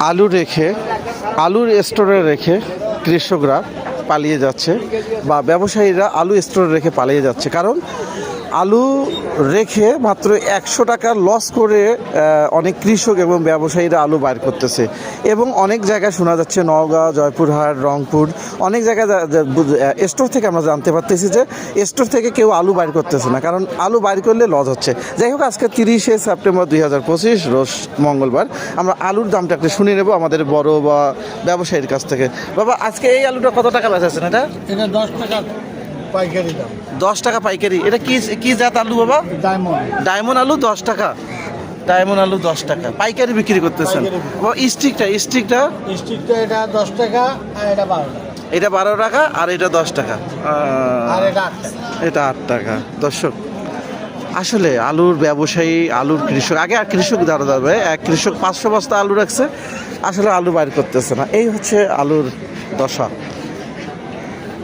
আলু রেখে, আলুর স্টোরে রেখে কৃষকরা পালিয়ে যাচ্ছে বা ব্যবসায়ীরা আলু স্টোরে রেখে পালিয়ে যাচ্ছে। কারণ আলু রেখে মাত্র একশো টাকা লস করে অনেক কৃষক এবং ব্যবসায়ীরা আলু বাইর করতেছে। এবং অনেক জায়গায় শোনা যাচ্ছে, নওগাঁ, জয়পুরহাট, রংপুর, অনেক জায়গায় স্টোর থেকে আমরা জানতে পারতেছি যে স্টোর থেকে কেউ আলু বাইর করতেছে না, কারণ আলু বাইর করলে লস হচ্ছে। যাই হোক, আজকে তিরিশে সেপ্টেম্বর দুই হাজার পঁচিশ, রোজ মঙ্গলবার, আমরা আলুর দামটা একটু শুনে নেব আমাদের বড় বা ব্যবসায়ীর কাছ থেকে। বাবা, আজকে এই আলুটা কত টাকা বেচাচ্ছেন এটা? এটা দশ টাকা। পাইকারি দাম। দশ টাকা পাইকারি। এটা কি কি জাত আলু বাবা? ডায়মন্ড। ডায়মন্ড আলু দশ টাকা। ডায়মন্ড আলু দশ টাকা। পাইকারি বিক্রি করতেছেন। বাবা স্টিকটা স্টিকটা স্টিকটা এটা দশ টাকা আর এটা বারো টাকা। এটা বারো টাকা আর এটা দশ টাকা। আর এটা আট টাকা। এটা আট টাকা। দর্শক আসলে আলুর ব্যবসায়ী আলুর কৃষক আগে আর কৃষক দাঁড়া যাবে এক কৃষক পাঁচশো বস্তা আলু রাখছে। আসলে আলু বাইর করতেছে না। এই হচ্ছে আলুর দশা।